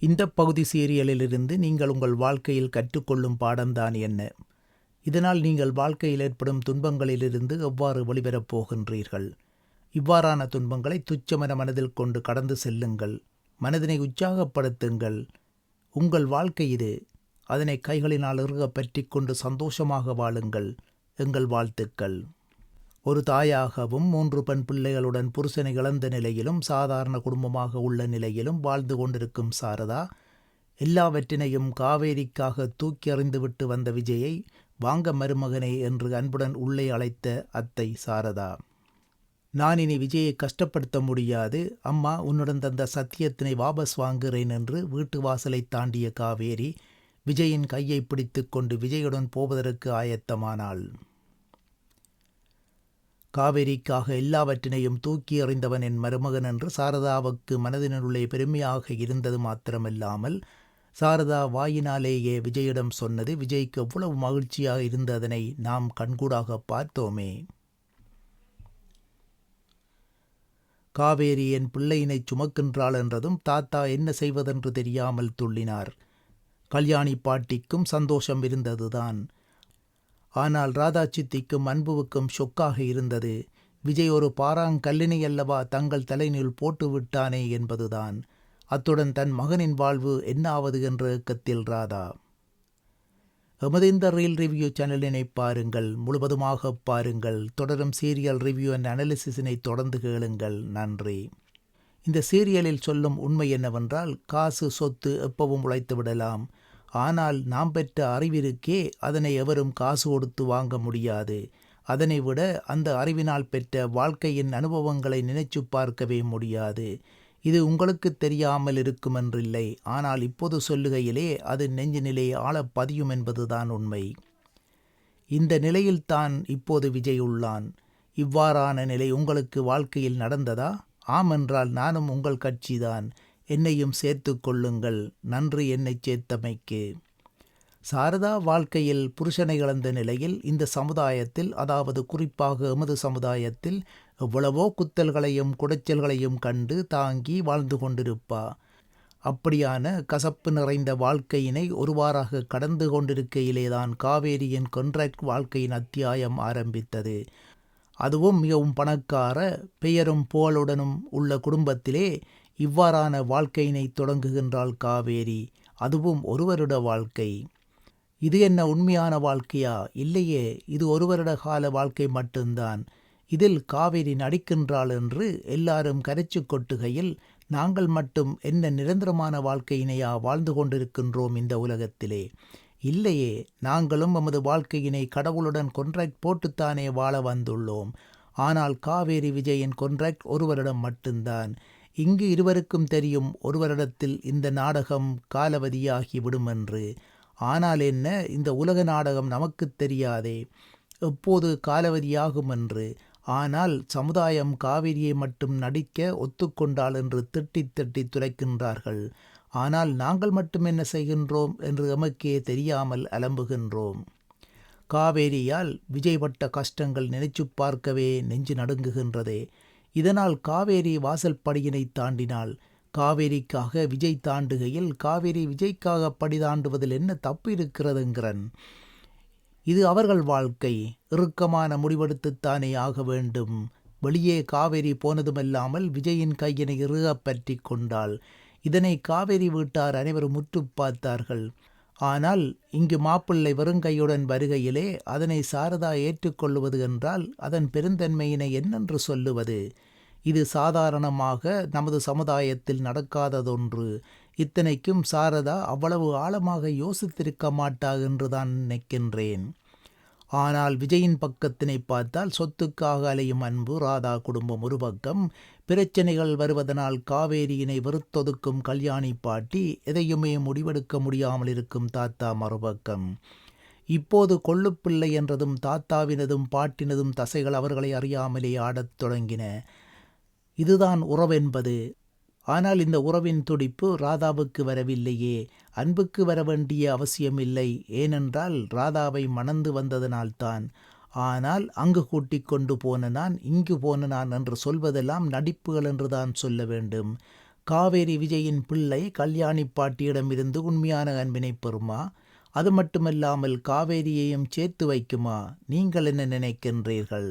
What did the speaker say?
இந்த பகுதி சீரியலிலிருந்து நீங்கள் உங்கள் வாழ்க்கையில் கற்றுக்கொள்ளும் பாடம்தான் என்ன? இதனால் நீங்கள் வாழ்க்கையில் ஏற்படும் துன்பங்களிலிருந்து எவ்வாறு வெளிவரப் போகின்றீர்கள்? இவ்வாறான துன்பங்களை துச்சமென மனதில் கொண்டு கடந்து செல்லுங்கள். மனதினை உற்சாகப்படுத்துங்கள். உங்கள் வாழ்க்கை இது. அதனை கைகளினால் இறுக பற்றி கொண்டு சந்தோஷமாக வாழுங்கள். எங்கள் வாழ்த்துக்கள். ஒரு தாயாகவும் மூன்று பெண் பிள்ளைகளுடன் புருஷனை இழந்த நிலையிலும் சாதாரண குடும்பமாக உள்ள நிலையிலும் வாழ்ந்து கொண்டிருக்கும் சாரதா எல்லாவற்றினையும் காவேரிக்காக தூக்கி எறிந்துவிட்டு வந்த விஜயை வாங்க மருமகனே என்று அன்புடன் உள்ளே அழைத்த அத்தை சாரதா. நான் இனி விஜயை கஷ்டப்படுத்த முடியாது. அம்மா உன்னுடன் தந்த சத்தியத்தினை வாபஸ் வாங்குகிறேன் என்று வீட்டு வாசலை தாண்டிய காவேரி விஜயின் கையை பிடித்துக்கொண்டு விஜயுடன் போவதற்கு ஆயத்தமானாள். காவேரிக்காக எல்லாவற்றினையும் தூக்கி எறிந்தவன் என் மருமகன் என்று சாரதாவுக்கு மனதினுள்ளே பெருமையாக இருந்தது மாத்திரமல்லாமல் சாரதா வாயினாலேயே விஜயிடம் சொன்னது விஜய்க்கு எவ்வளவு மகிழ்ச்சியாக இருந்ததனை நாம் கண்கூடாக பார்த்தோமே. காவேரி என் பிள்ளையினை சுமக்கின்றாள் என்றதும் தாத்தா என்ன செய்வதென்று தெரியாமல் துள்ளினார். கல்யாணி பாட்டிக்கும் சந்தோஷம் இருந்ததுதான். ஆனால் ராதா சித்திக்கும் அன்புவுக்கும் ஷொக்காக இருந்தது. விஜய் ஒரு பாறாங்கல்லினை அல்லவா தங்கள் தலைநீள் போட்டு விட்டானே என்பதுதான். அத்துடன் தன் மகனின் வாழ்வு என்னாவது என்ற இயக்கத்தில் ராதா. எமது இந்த ரீல் ரிவ்யூ சேனலினை பாருங்கள் முழுவதுமாக பாருங்கள் தொடரும் சீரியல் ரிவ்யூ அண்ட் அனாலிசிஸினை தொடர்ந்து கேளுங்கள். நன்றி. இந்த சீரியலில் சொல்லும் உண்மை என்னவென்றால் காசு சொத்து எப்பவும் உழைத்து விடலாம். ஆனால் நாம் பெற்ற அறிவிற்கே அதனை எவரும் காசு கொடுத்து வாங்க முடியாது. அதனை விட அந்த அறிவினால் பெற்ற வாழ்க்கையின் அனுபவங்களை நினைச்சு பார்க்கவே முடியாது. இது உங்களுக்கு தெரியாமல் இருக்குமென்றில்லை. ஆனால் இப்போது சொல்லுகையிலே அது நெஞ்சினிலே ஆழ பதியும் என்பதுதான் உண்மை. இந்த நிலையில்தான் இப்போது விஜய் உள்ளான். இவ்வாறான நிலை உங்களுக்கு வாழ்க்கையில் நடந்ததா? ஆம் என்றால் நானும் உங்கள் கட்சிதான். என்னையும் சேர்த்து கொள்ளுங்கள். நன்றி என்னை சேர்த்தமைக்கு. சாரதா வாழ்க்கையில் புருஷனை இழந்த நிலையில் இந்த சமுதாயத்தில் அதாவது குறிப்பாக எமது சமுதாயத்தில் எவ்வளவோ குத்தல்களையும் குடைச்சல்களையும் கண்டு தாங்கி வாழ்ந்து கொண்டிருப்பா. அப்படியான கசப்பு நிறைந்த வாழ்க்கையினை ஒருவாறாக கடந்து கொண்டிருக்கையிலேதான் காவேரியின் கொன்ட்ராக்ட் வாழ்க்கையின் அத்தியாயம் ஆரம்பித்தது. அதுவும் மிகவும் பணக்கார பெயரும் புகழுடனும் உள்ள குடும்பத்திலே இவ்வாறான வாழ்க்கையினை தொடங்குகின்றாள் காவேரி. அதுவும் ஒரு வருட வாழ்க்கை. இது என்ன உண்மையான வாழ்க்கையா? இல்லையே இது ஒரு வருட கால வாழ்க்கை மட்டும்தான். இதில் காவேரி நடிக்கின்றாள் என்று எல்லாரும் கரைச்சு கொட்டுகையில் நாங்கள் மட்டும் என்ன நிரந்தரமான வாழ்க்கையினையா வாழ்ந்து கொண்டிருக்கின்றோம் இந்த உலகத்திலே? இல்லையே நாங்களும் நமது வாழ்க்கையினை கடவுளுடன் கொன்ட்ராக்ட் போட்டுத்தானே வாழ வந்துள்ளோம். ஆனால் காவேரி விஜயின் கொன்ட்ராக்ட் ஒரு வருடம் மட்டும்தான். இங்கு இருவருக்கும் தெரியும் ஒருவரிடத்தில் இந்த நாடகம் காலவதியாகி விடும் என்று ஆனால் என்ன இந்த உலக நாடகம் நமக்கு தெரியாதே எப்போது காலவதியாகும் என்று ஆனால் சமுதாயம் காவிரியை மட்டும் நடிக்க ஒத்துக்கொண்டாள் என்று திட்டி திட்டி துரைக்கின்றார்கள். ஆனால் நாங்கள் மட்டும் என்ன செய்கின்றோம் என்று எமக்கே தெரியாமல் அலம்புகின்றோம். காவேரியால் விஜய் பட்ட கஷ்டங்கள் நினைச்சு பார்க்கவே நெஞ்சு நடுங்குகின்றதே. இதனால் காவேரி வாசல் படியினை தாண்டினாள். காவேரிக்காக விஜய் தாண்டுகையில் காவேரி விஜய்க்காக படி தாண்டுவதில் என்ன தப்பு இருக்கிறதுங்கிறன் இது அவர்கள் வாழ்க்கை. இறுக்கமான முடிவெடுத்துத்தானே ஆக வேண்டும். வெளியே காவேரி போனதுமல்லாமல் விஜயின் கையினை இறுகப் பற்றி கொண்டாள். இதனை காவேரி வீட்டார் அனைவரும் முற்று பார்த்தார்கள். ஆனால் இங்கு மாப்பிள்ளை வெறுங்கையுடன் வருகையிலே அதனை சாரதா ஏற்றுக்கொள்வது என்றால் அதன் பெருந்தன்மையினை என்னென்று சொல்லுவது? இது சாதாரணமாக நமது சமுதாயத்தில் நடக்காததொன்று. இத்தனைக்கும் சாரதா அவ்வளவு ஆழமாக யோசித்திருக்க மாட்டா என்றுதான் நினைக்கின்றேன். ஆனால் விஜயின் பக்கத்தினை பார்த்தால் சொத்துக்காக அலையும் அன்பு ராதா குடும்பம் ஒரு பக்கம். பிரச்சனைகள் வருவதனால் காவேரியினை வெறுத்தொதுக்கும் கல்யாணி பாட்டி எதையுமே முடிவெடுக்க முடியாமல் இருக்கும் தாத்தா மறுபக்கம். இப்போது கொள்ளுப்பிள்ளை என்றதும் தாத்தாவினதும் பாட்டினதும் தசைகள் அவர்களை அறியாமலே ஆடத் தொடங்கின. இதுதான் உறவென்பது. ஆனால் இந்த உறவின் துடிப்பு ராதாவுக்கு வரவில்லையே. அன்புக்கு வர வேண்டிய அவசியமில்லை. ஏனென்றால் ராதாவை மணந்து வந்ததனால்தான். ஆனால் அங்கு கூட்டிக் கொண்டு போன நான் இங்கு போன நான் என்று சொல்வதெல்லாம் நடிப்புகள் என்றுதான் சொல்ல வேண்டும். காவேரி விஜயின் பிள்ளை கல்யாணி பாட்டியிடமிருந்து உண்மையான அன்பினை பெறுமா? அது மட்டுமல்லாமல் காவேரியையும் சேர்த்து வைக்குமா? நீங்கள் என்ன நினைக்கின்றீர்கள்?